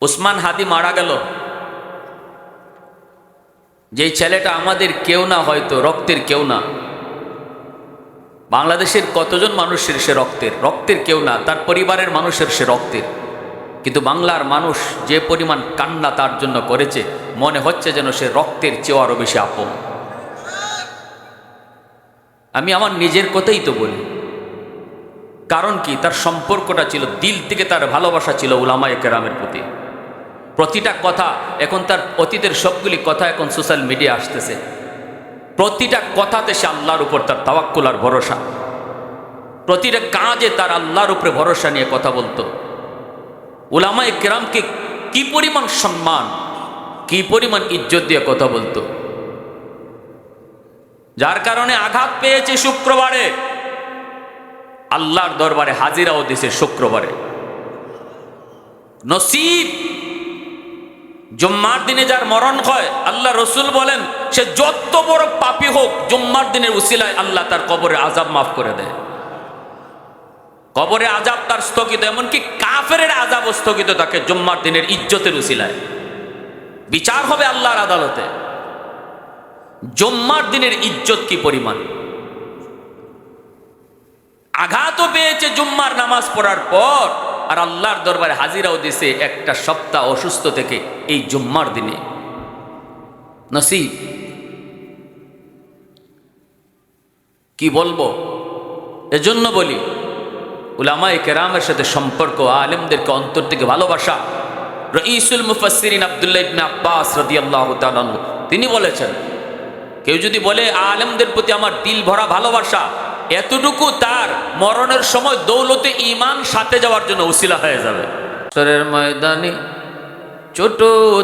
উসমান হাদি মারা গেল। যেই ছেলেটা আমাদের কেউ না হয়তো, রক্তের কেউ না। বাংলাদেশের কতজন মানুষের সে রক্তের? রক্তের কেউ না, তার পরিবারের মানুষের সে রক্তের। কিন্তু বাংলার মানুষ যে পরিমাণ কান্না তার জন্য করেছে, মনে হচ্ছে যেন সে রক্তের চেয়েও আরও বেশি আপন। আমি আমার নিজের কথাই তো বলি। কারণ কি? তার সম্পর্কটা ছিল, দিল থেকে তার ভালোবাসা ছিল উলামা কেরামের প্রতি। প্রতিটা কথা এখন তার অতীতের সবগুলি কথা এখন সোশ্যাল মিডিয়া আসতেছে। প্রতিটা কথাতে সে আল্লাহর উপর তার তাওয়াক্কুল আর ভরসা। প্রতিটা কাজে তার আল্লাহর উপরে ভরসা নিয়ে কথা বলতো। উলামায়ে কেরামকে কি পরিমাণ সম্মান, কি পরিমাণ ইজ্জত দিয়ে কথা বলতো। যার কারণে আঘাত পেয়েছে শুক্রবারে। আল্লাহর দরবারে হাজিরাও দিছে শুক্রবারে। নসিব জুম্মার দিনে যার মরণ হয়, আল্লাহ রসুল বলেন, সে যত বড় পাপি হোক, জুম্মার দিনের উসিলায় আল্লাহ তার কবরে আজাব মাফ করে দেয়। কবরে আজাব তার স্থগিত, এমনকি কাফের আজাব স্থগিত তাকে জুম্মার দিনের ইজ্জতের উসিলায়। বিচার হবে আল্লাহর আদালতে। জুম্মার দিনের ইজ্জত কি পরিমাণ? আঘাতও পেয়েছে জুম্মার নামাজ পড়ার পর আর আল্লাহর দরবারে হাজিরাও দিছে একটা সপ্তাহ অসুস্থ থেকে এই জুম্মার দিনে। নসিব। কি বলব? এজন্য বলি, উলামায়ে কেরামের সাথে সম্পর্ক, আলেমদেরকে অন্তর থেকে ভালোবাসা। রঈসুল মুফাসসিরিন আব্দুল্লাহ ইবনে আব্বাস রাদিয়াল্লাহু তাআলা তিনি বলেছেন, কেউ যদি বলে, আলেমদের প্রতি আমার দিল ভরা ভালোবাসা এতটুকু তার মরণের সময় দৌলতে ইমান সাথে যাওয়ার জন্য উসিলা হয়ে যাবে। সরের ময়দানে ছোট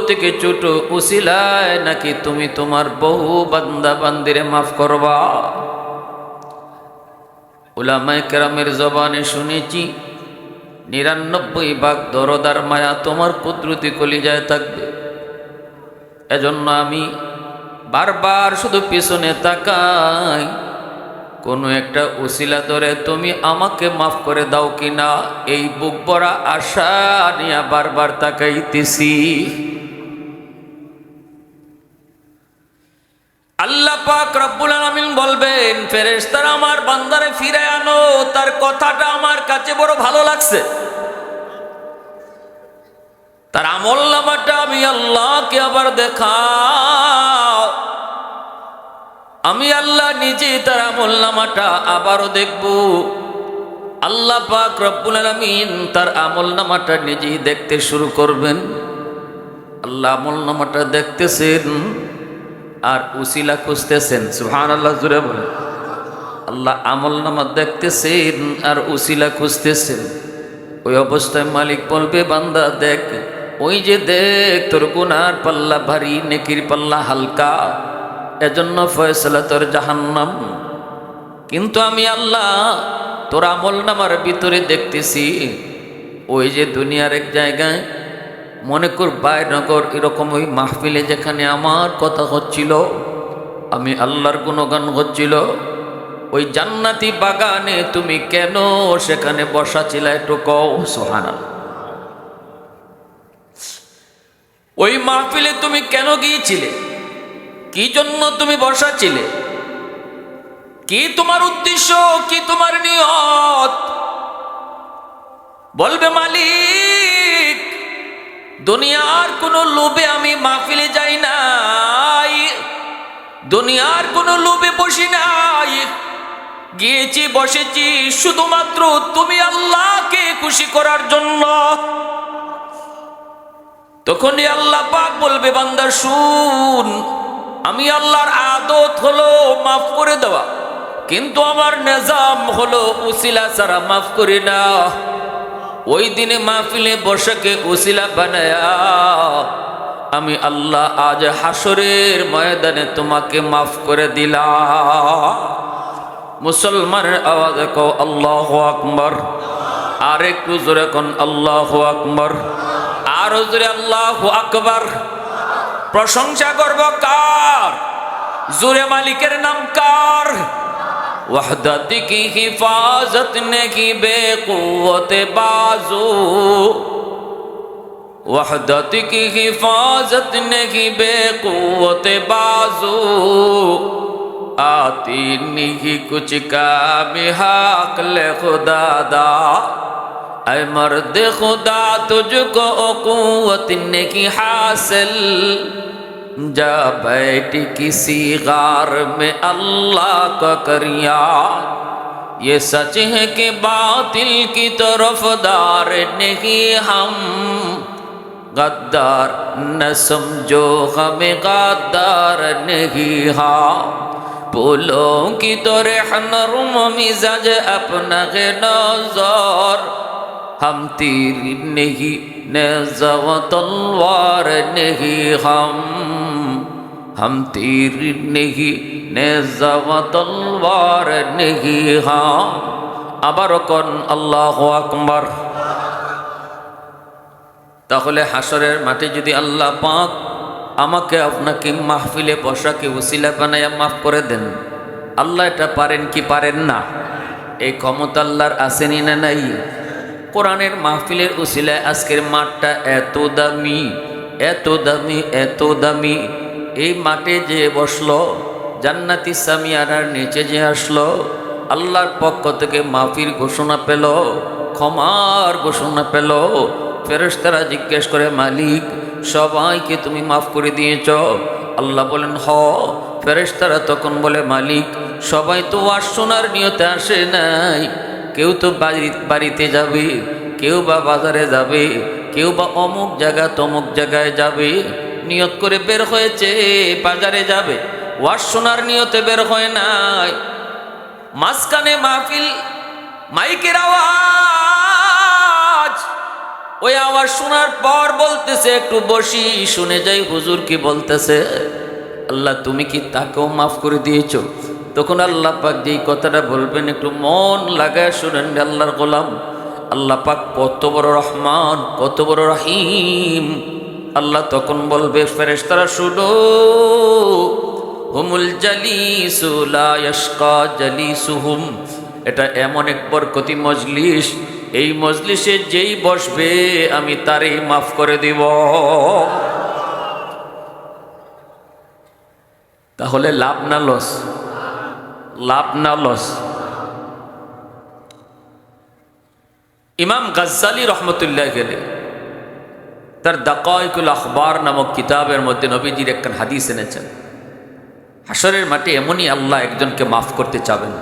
থেকে ছোট উসিলায় নাকি তুমি তোমার বহু বান্দা বান্দিরে মাফ করবা? উলামায়ে জবানে শুনেছি, নিরানব্বই ভাগ দরদার মায়া তোমার কুদরতি কলিজায় থাকবে। এজন্য আমি বারবার শুধু পিছনে তাকাই কোনো একটা উসিলা ধরে তুমি আমাকে মাফ করে দাও কিনা? এই বুক ভরা আশা নিয়ে বারবার তাকাইতেছি। আল্লাহ পাক রব্বুল আলামিন বলবেন, ফেরেশতারা আমার বান্দারে ফিরে আনো, তার কথাটা আমার কাছে বড় ভালো লাগছে। তার আমল নামাটা আমি আল্লাহকে আবার দেখাও আমি আল্লাহ নিজে তার আমল নামাটা আবারও দেখব। আল্লাহ পাক রব্বুল আলামিন তার আমল নামাটা নিজেই দেখতে শুরু করবেন। আল্লাহ আমল নামাটা দেখতেছেন আর উসিলা খুঁজতেছেন। সুহান আল্লাহ জুড়ে বলেন। আল্লাহ আমল নামা দেখতেছেন আর উসিলা খুঁজতেছেন। ওই অবস্থায় মালিক বলবে, বান্দা দেখ, ওই যে দেখ, তোর গুনার পাল্লা ভারী, নেকির পাল্লা হালকা। এজন্য ফয়সলা তোর জাহান্নাম। কিন্তু আমি আল্লাহ, তোর আমল নামার ভিতরে দেখতেছি, ওই যে দুনিয়ার এক জায়গায় মনে কর বায়নগর এরকম ওই মাহফিলে যেখানে আমার কথা হচ্ছিল, আমি আল্লাহর গুণগান হচ্ছিল, ওই জান্নাতি বাগানে তুমি কেন সেখানে বসা ছিল একটু কও? সোহানা ওই মাহফিলে তুমি কেন গিয়েছিলে? কি জন্য তুমি বসা ছিলে কি তোমার উদ্দেশ্য, কি তোমার নিয়ত? বলবে মালিক, দুনিয়ার কোনো লোভে আমি মাহফিলে যাই নাই। দুনিয়ার কোনো লোভে বসি নাই। গিয়েছি, বসেছি শুধুমাত্র তুমি আল্লাহকে খুশি করার জন্য। তখনই আল্লাহ পাক বলবে, বান্দা, শুন আমি আল্লাহর আদত হলো মাফ করে দেওয়া, কিন্তু আমার নেজাম হলো উসিলা ছাড়া মাফ করি না। ওই দিনে মাহফিলে বসাকে উসিলা বানায়া, আমি আল্লাহ আজ হাসরের ময়দানে তোমাকে মাফ করে দিলাম। মুসলমানের আওয়াজ কো আল্লাহ আকবর। আর একটু জোরে কোন, আল্লাহ আকবর। আরও জোরে, আল্লাহ আকবর। প্রশংসা করব কার? জুরে মালিকের নাম কার? ওয়াহদতি কি হিফাজত নেকি বেকুতে বাজু। ওয়াহদতি কি হিফাজত নেকি বেকুতে বাজু। আতি নিহি কুচকা বিহাকলে খুদাদা। اے مرد خدا تجھ کو قوت نے کی حاصل جا بیٹھ کسی غار میں اللہ کا کریا یہ سچ ہے کہ باطل کی طرف دار نہیں ہم غدار نہ سمجھو ہمیں غدار نہیں ہاں پولوں کی تو رہن رم مزاج اپنا نظر ہم تیر نہیں نیزہ و تلوار نہیں ہم ہم تیر نہیں نیزہ و تلوار نہیں ہم আবারও কন আল্লাহ আকবর। তাহলে হাসরের মাঠে যদি আল্লাহ পাক আমাকে আপনাকে মাহফিলে বসাকে উসিলা বানাইয়া মাফ করে দেন, আল্লাহ এটা পারেন কি পারেন না? এই ক্ষমতা আল্লাহর আসেনি না নাই? কোরআনের মাহফিলের উসিলায় আজকের মাঠটা এত দামি এত দামি এত দামি। এই মাঠে যে বসল, জান্নাতি সামিয়ারার নিচে যে আসলো, আল্লাহর পক্ষ থেকে মাফির ঘোষণা পেল, ক্ষমার ঘোষণা পেল। ফেরেশতারা জিজ্ঞেস করে, মালিক, সবাইকে তুমি মাফ করে দিয়েছ। আল্লাহ বলেন, হ। ফেরেশতারা তখন বলে, মালিক, সবাই তো আর শোনার নিয়তে আসে নাই। কেউ তো বাড়ি বাড়িতে যাবে, কেউ বা বাজারে যাবে, কেউ বা অমুক জায়গা তমুক জায়গায় যাবে। নিয়ত করে বের হয়েছে, বাজারে যাবে। ওয়ার শোনার নিয়তে বের হয় নাই। মাঝখানে মাহফিল, মাইকের আওয়াজ। ওই আওয়াজ শোনার পর বলতেছে, একটু বসি, শুনে যাই, হুজুর কি বলতেছে? আল্লাহ, তুমি কি তাকেও মাফ করে দিয়েছ? তখন আল্লাহ পাক যেই কথাটা বলবেন, একটু মন লাগায় শুনেন আল্লাহর গোলাম। আল্লাহ পাক কত বড় রহমান, কত বড় রহিম। আল্লাহ তখন বলবে, ফেরেশতারা, শুনো। হুমুল জালিসু লা ইয়াশকা জালিসুহুম। এটা এমন এক বরকতি মজলিস। এই মজলিসে যেই বসবে, আমি তারই মাফ করে দিব। তাহলে লাভ না লস। লাভ না, লস। ইমাম গাজ্জালি রহমতুল্লাহ গেলে, তার দাকাইকুল আখবার নামক কিতাবের মধ্যে নবীজির একখান হাদিস এনেছেন। হাসরের মাঠে এমনই আল্লাহ একজনকে মাফ করতে চাবেন,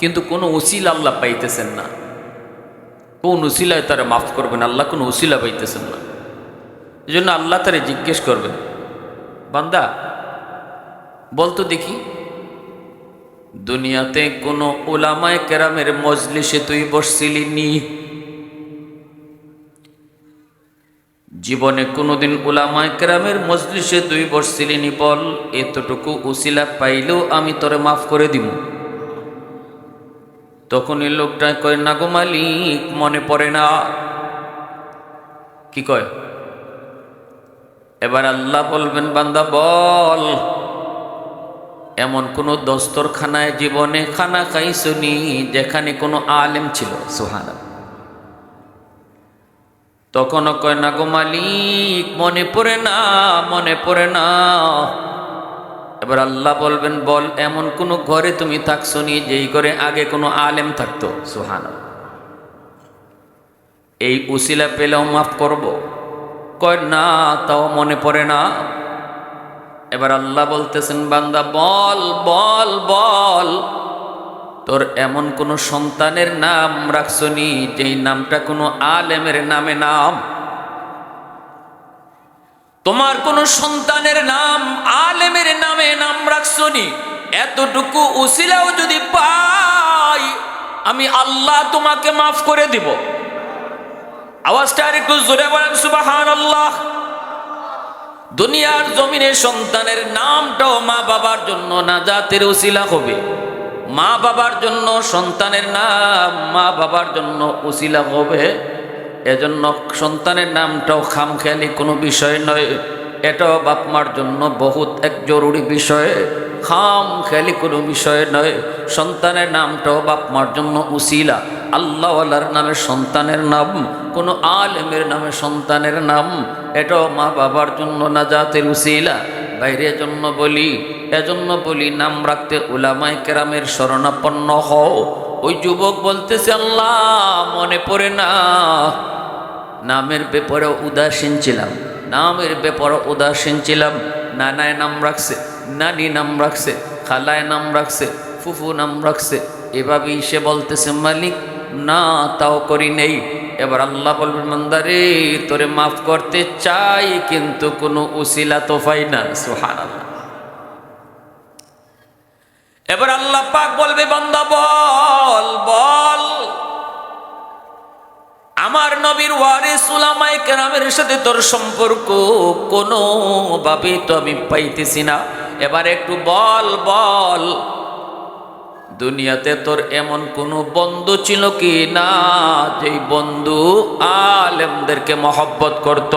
কিন্তু কোনো উসিল আল্লাহ পাইতেছেন না। কোন উসিলায় তারা মাফ করবেন? আল্লাহ কোনো উসিলা পাইতেছেন না। এই জন্য আল্লাহ তারে জিজ্ঞেস করবেন, বান্দা, বলতো দেখি দুনিয়াতে কোনো ওলামায় কেরামের মজলিসে তুই বসছিলি নি? জীবনে কোনোদিন ওলামায় কেরামের মজলিসে তুই বসছিলি নি বল, এতটুকু উসিলা পাইলেও আমি তোরে মাফ করে দিব। তখন এই লোকটা কয়, না গো মালিক, মনে পড়ে না। কি কয়? এবার আল্লাহ বলবেন, বান্দা, বল। এমন কোনো দস্তরখানায় জীবনে খানা খাই শুনি যেখানে কোনো আলেম ছিল? সোহানা তখনও কয়, না গো মালিক, মনে পড়ে না, মনে পড়ে না। এবার আল্লাহ বলবেন, বল, এমন কোনো ঘরে তুমি থাকছো নি যেই ঘরে আগে কোনো আলেম থাকতো? সোহানা এই উসিলা পেলেও মাফ করব। কয়, না, তাও মনে পড়ে না। এবার আল্লাহ বলতেছেন, বান্দা, বল বল বল। তোর এমন কোনো সন্তানের নাম রাখছনি যেই নামটা কোনো আলেমের নামে নাম? তোমার কোনো সন্তানের নাম আলেমের নামে নাম রাখছনি? এতটুকু উসিলাও যদি পাই, আমি আল্লাহ তোমাকে মাফ করে দিব। আওয়াজটা আর একটু জোরে বলেন সুবাহান আল্লাহ দুনিয়ার জমিনে সন্তানের নামটাও মা বাবার জন্য না, জাতের উসিলা হবে। মা বাবার জন্য সন্তানের নাম, মা বাবার জন্য উসিলা হবে। এজন্য সন্তানের নামটাও খামখেয়ালি কোনো বিষয় নয়। এটাও বাপমার জন্য বহুত এক জরুরি বিষয়। খাম খেয়ালি কোনো বিষয় নয়। সন্তানের নামটাও বাপ মার জন্য উসিলা। আল্লাহওয়ালার নামে সন্তানের নাম, কোনো আলেমের নামে সন্তানের নাম, এটাও মা বাবার জন্য না নাজাতের উসিলা। বাইরে জন্য বলি, এজন্য বলি, নাম রাখতে উলামায় কেরামের শরণাপন্ন হও। ওই যুবক বলতেছে, আল্লাহ, মনে পড়ে না। নামের ব্যাপারে উদাসীন ছিলাম। নামের ব্যাপারে উদাসীন ছিলাম। নানায় নাম রাখছে। নানি নাম রাখছে, খালায় নাম রাখছে, ফুফু নাম রাখছে। এভাবেই সে বলতেছে, মালিক, না, তাও করি নেই। এবার আল্লাহ বলবেন মন্দারে তোরে মাফ করতে চাই, কিন্তু কোনো উসিলা তো পাই না। সোহান এবার আল্লাহ পাক বলবে, বান্দা, বল বল। আমার নবীর ওয়ারিস উলামায়ে কেরামের সাথে তোর সম্পর্ক কোনো ভাবে তো আমি পাইতেছি না। এবার একটু বল বল। দুনিয়াতে তোর এমন কোনো বন্ধু ছিল কি না, যেই বন্ধু আলেমদেরকে মহব্বত করত?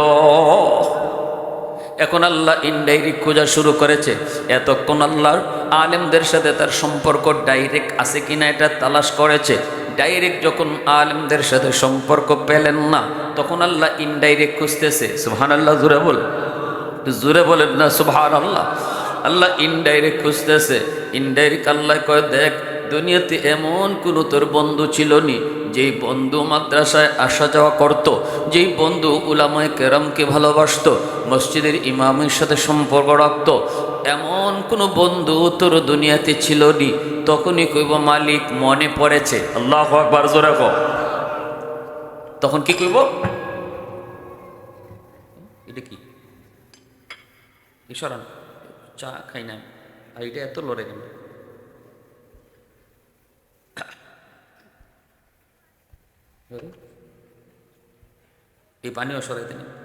এখন আল্লাহ ইনডাইরেক্ট খোঁজা শুরু করেছে। এতক্ষণ আল্লাহর আলেমদের সাথে তার সম্পর্ক ডাইরেক্ট আছে কিনা এটা তালাশ করেছে। ডাইরেক্ট যখন আলেমদের সাথে সম্পর্ক পেলেন না, তখন আল্লাহ ইনডাইরেক্ট খুঁজতেছে। সুহান আল্লাহ জুড়ে বল জুড়ে বলেন না সুহান আল্লাহ আল্লাহ ইনডাইরেক্ট খুঁজতেছে। ইনডাইরেক্ট আল্লাহ কয়, দেখ, দুনিয়াতে এমন কোনো তোর বন্ধু ছিল নি যেই বন্ধু মাদ্রাসায় আসা যাওয়া করত, যেই বন্ধু উলামায় কেরামকে ভালোবাসত, মসজিদের ইমামের সাথে সম্পর্ক রাখত এমন কোনো বন্ধু তোর দুনিয়াতে ছিল নি তখনই কইব, মালিক, মনে পড়েছে। আল্লাহ আকবার, জোরে কও। তখন কি কইব? এটা কি? ঈশ্বরান চা খাই না। আর এটা এত লড়ে কেন? এই পানিও সরাইতে নেই।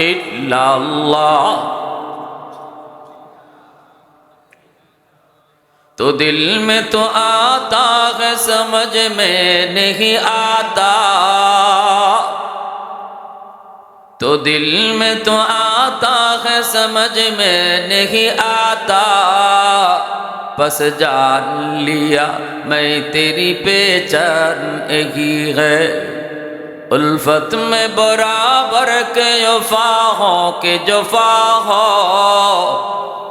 इल्लल्लाह। तो दिल में तो आता है, समझ में नहीं आता। तो दिल में तो आता है, समझ में नहीं आता। बस जान लिया मैं तेरी पहचान ही है। उल्फत में बराबर के वफा हो के जफा हो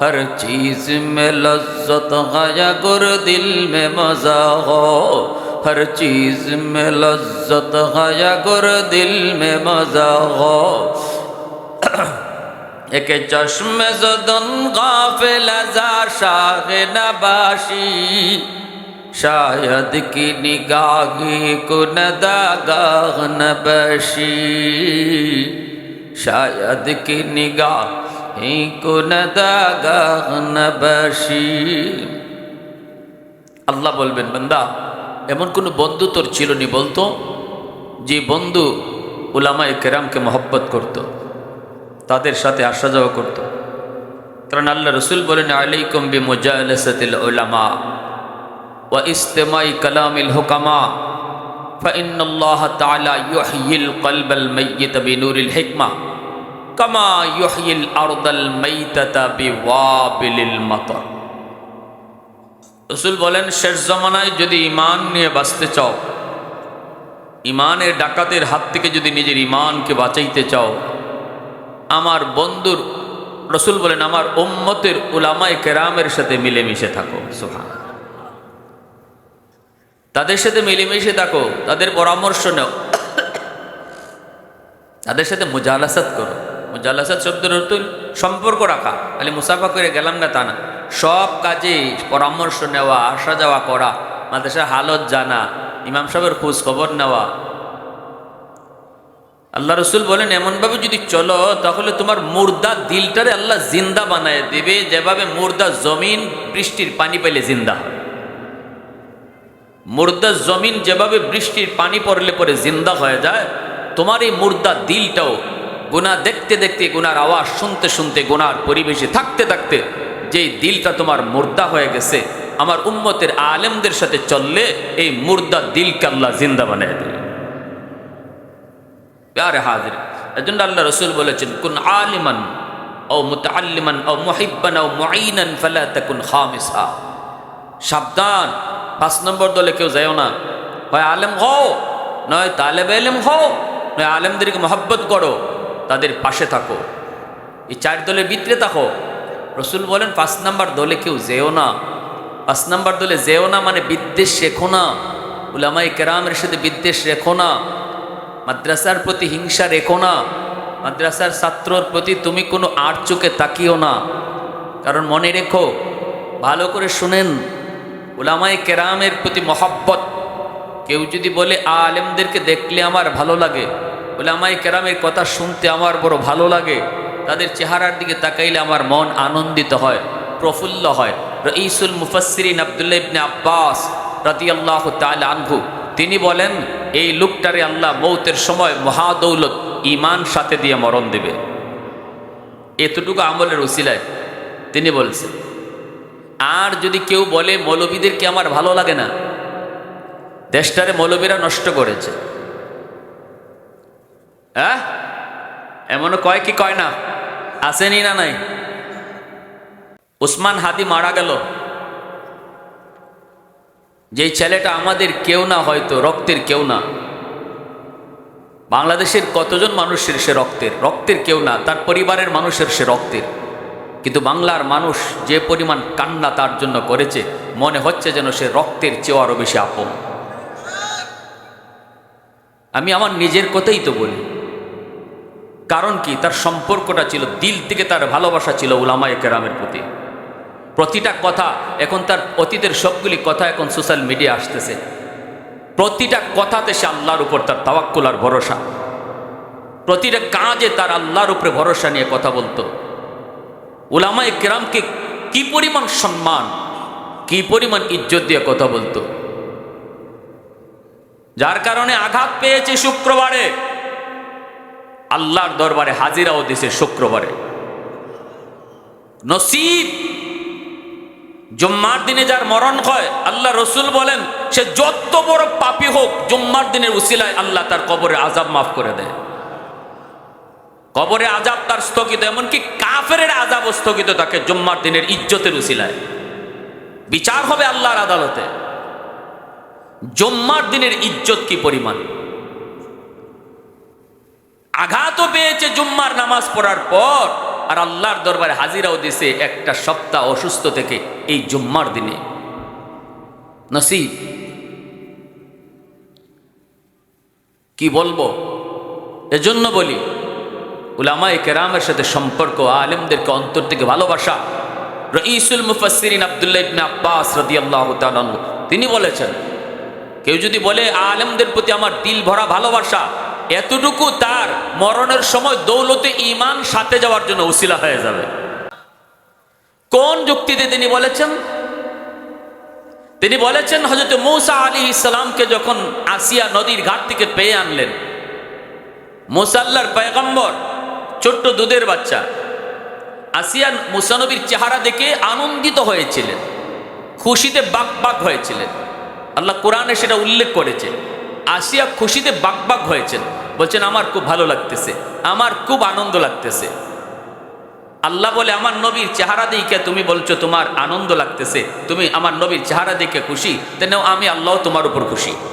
हर चीज में लज्जत गया गुर दिल में मजा हो हर चीज में लज्जत गया गुर दिल में मजा हो एक चश्म जदन गाफिल अजार शाह नबाशी शायद की निगाही को नदागाह नबशी शायद की निगाही को नदागाह नबशी আল্লাহ বলবেন বান্দা এমন কোনো বন্ধু তোর ছিল নি বলতো যে বন্ধু উলামায়ে কেরামকে মহব্বত করত তাদের সাথে আসা যাওয়া করত কারণ আল্লাহ রসুল বলেন আলাইকুম বি মুজালাসাতিল উলামা واستماع كلام الحكماء فإن الله تعالى يحيي القلب الميت بنور الحكمة كما يحيي الأرض الميتة بوابل المطر রসুল বলেন শেষ জমানায় যদি ইমান নিয়ে বাঁচতে চাও ইমানের ডাকাতের হাত থেকে যদি নিজের ইমানকে বাঁচাইতে চাও আমার বন্ধুর রসুল বলেন আমার উম্মতের উলামায় কেরামের সাথে মিলেমিশে থাকো সোহা তাদের সাথে মিলেমিশে থাকো, তাদের পরামর্শ নাও। তাদের সাথে মুজালাসাত করো। মুজালাসাত শব্দের অর্থ সম্পর্ক রাখা। খালি মুসাফা করে গেলাম না তা না। সব কাজে পরামর্শ নেওয়া, আসা যাওয়া করা, মাদ্রাসার হালত জানা, ইমাম সাহেবের খোঁজ খবর নেওয়া। আল্লাহ রসুল বলেন, এমনভাবে যদি চলো, তাহলে তোমার মুর্দা দিলটারে আল্লাহ জিন্দা বানায় দেবে। যেভাবে মুর্দা জমিন বৃষ্টির পানি পেলে জিন্দা হয়। মুর্দা জমিন যেভাবে বৃষ্টির পানি পড়লে পরে জিন্দা হয়ে যায়, তোমার এই মুর্দা দিলটাও গুণা দেখতে দেখতে, গুনার আওয়াজ শুনতে শুনতে, গুনার পরিবেশে থাকতে থাকতে যেই দিলটা তোমার মুর্দা হয়ে গেছে, আমার উম্মতের আলেমদের সাথে চললে এই মুর্দা দিলকে আল্লাহ জিন্দা বানিয়ে দেবে প্যারে হাজির, এজন্য আল্লাহ রসুল বলেছেন, কোন আলিমান ও মুতাল্লিমান ও মুহিব্বান ও মুঈনান ফালা তাকুন খামিসা। সাবধান পাঁচ নম্বর দলে কেউ যায়ও না। হয় আলেম হও, নয় তালেব এলেম হও, নয় আলেমদেরকে মহব্বত করো, তাদের পাশে থাকো। এই চার দলের ভিতরে থাকো। রসুল বলেন, পাঁচ নাম্বার দলে কেউ যেও না। পাঁচ নাম্বার দলে যেও না মানে বিদ্বেষ রেখো না। উলামাই কেরামের সাথে বিদ্বেষ রেখো না। মাদ্রাসার প্রতি হিংসা রেখো না। মাদ্রাসার ছাত্রর প্রতি তুমি কোনো আর চোখে তাকিও না। কারণ মনে রেখো, ভালো করে শুনেন ওলামাই কেরামের প্রতি মহব্বত। কেউ যদি বলে, আলেমদেরকে দেখলে আমার ভালো লাগে। ওলামাই কেরামের কথা শুনতে আমার বড় ভালো লাগে। তাদের চেহারার দিকে তাকাইলে আমার মন আনন্দিত হয়, প্রফুল্ল হয়। রঈসুল মুফাসসিরিন আব্দুল্লাহ ইবনে আব্বাস রাদিয়াল্লাহু তাআলা আনহু, তিনি বলেন, এই লোকটারে আল্লাহ মৌতের সময় মহাদৌলত ইমান সাথে দিয়ে মরণ দেবে। এতটুকু আমলের উসিলায় তিনি বলছেন আর যদি কেউ বলে, মৌলবীদেরকে আমার ভালো লাগে না, দেশটারে মৌলবীরা নষ্ট করেছে। হ্যাঁ এমনও কয় কি কয় না? আসেনি না নাই? উসমান হাদি মারা গেল। যেই ছেলেটা আমাদের কেউ না হয়তো, রক্তের কেউ না। বাংলাদেশের কতজন মানুষের সে রক্তের? রক্তের কেউ না, তার পরিবারের মানুষের সে রক্তের। কিন্তু বাংলার মানুষ যে পরিমাণ কান্না তার জন্য করেছে, মনে হচ্ছে যেন সে রক্তের চেয়েও আরও বেশি আপন। আমি আমার নিজের কথাই তো বলি। কারণ কি? তার সম্পর্কটা ছিল, দিল থেকে তার ভালোবাসা ছিল উলামায়ে কেরামের প্রতি। প্রতিটা কথা, এখন তার অতীতের সবগুলি কথা এখন সোশ্যাল মিডিয়া আসতেছে। প্রতিটা কথাতে সে আল্লাহর উপর তার তাওয়াক্কুল আর ভরসা। প্রতিটা কাজে তার আল্লাহর উপরে ভরসা নিয়ে কথা বলতো। উলামায়ে কেরামকে কি পরিমাণ সম্মান, কি পরিমাণ ইজ্জত দিয়ে কথা বলতো? যার কারণে আঘাত পেয়েছে শুক্রবারে। আল্লাহর দরবারে হাজিরাও দিছে শুক্রবারে। নসিব। জুম্মার দিনে যার মরণ হয়, আল্লাহ রসুল বলেন, সে যত বড় পাপি হোক, জুম্মার দিনের উসিলায় আল্লাহ তার কবরে আজাব মাফ করে দেয়। কবরে আজাব তার স্থগিত, এমনকি কাফের আজাব স্থগিত তাকে জুম্মার দিনের ইজ্জতের উসিলায়। বিচার হবে আল্লাহর আদালতে। জুম্মার দিনের ইজ্জত কি পরিমাণ? আঘাতও পেয়েছে জুম্মার নামাজ পড়ার পর, আর আল্লাহর দরবারে হাজিরাও দিছে একটা সপ্তাহ অসুস্থ থেকে এই জুম্মার দিনে। নসিব। কি বলব? এজন্য বলি উলামায়ে কেরামের সাথে সম্পর্ক, আলেমদেরকে অন্তর থেকে ভালোবাসা। রঈসুল মুফাসসিরিন আব্দুল্লাহ ইবনে আব্বাস রাদিয়াল্লাহু আনহু, তিনি বলেছেন, কেউ যদি বলে, আলেমদের প্রতি আমার দিল ভরা ভালোবাসা, এতটুকু তার মরণের সময় দৌলতে ইমান সাথে যাওয়ার জন্য উসিলা হয়ে যাবে। কোন যুক্তিতে তিনি বলেছেন? তিনি বলেছেন হজরত মৌসা আলী ইসলামকে যখন আসিয়া নদীর ঘাট থেকে পেয়ে আনলেন, মোসাল্লার পয়গম্বর ছোট্ট দুধের বাচ্চা। আসিয়া মুসানবীর চেহারা দেখে আনন্দিত হয়েছিলেন। খুশিতে বাক বাক হয়েছিলেন। আল্লাহ কোরআনে সেটা উল্লেখ করেছে। আসিয়া খুশিতে বাক বাক হয়েছেন। বলছেন, আমার খুব ভালো লাগতেছে। আমার খুব আনন্দ লাগতেছে। আল্লাহ বলে, আমার নবীর চেহারা দিকে তুমি বলছো তোমার আনন্দ লাগতেছে। তুমি আমার নবীর চেহারা দিকে খুশি। তেন আমি আল্লাহ তোমার উপর খুশি।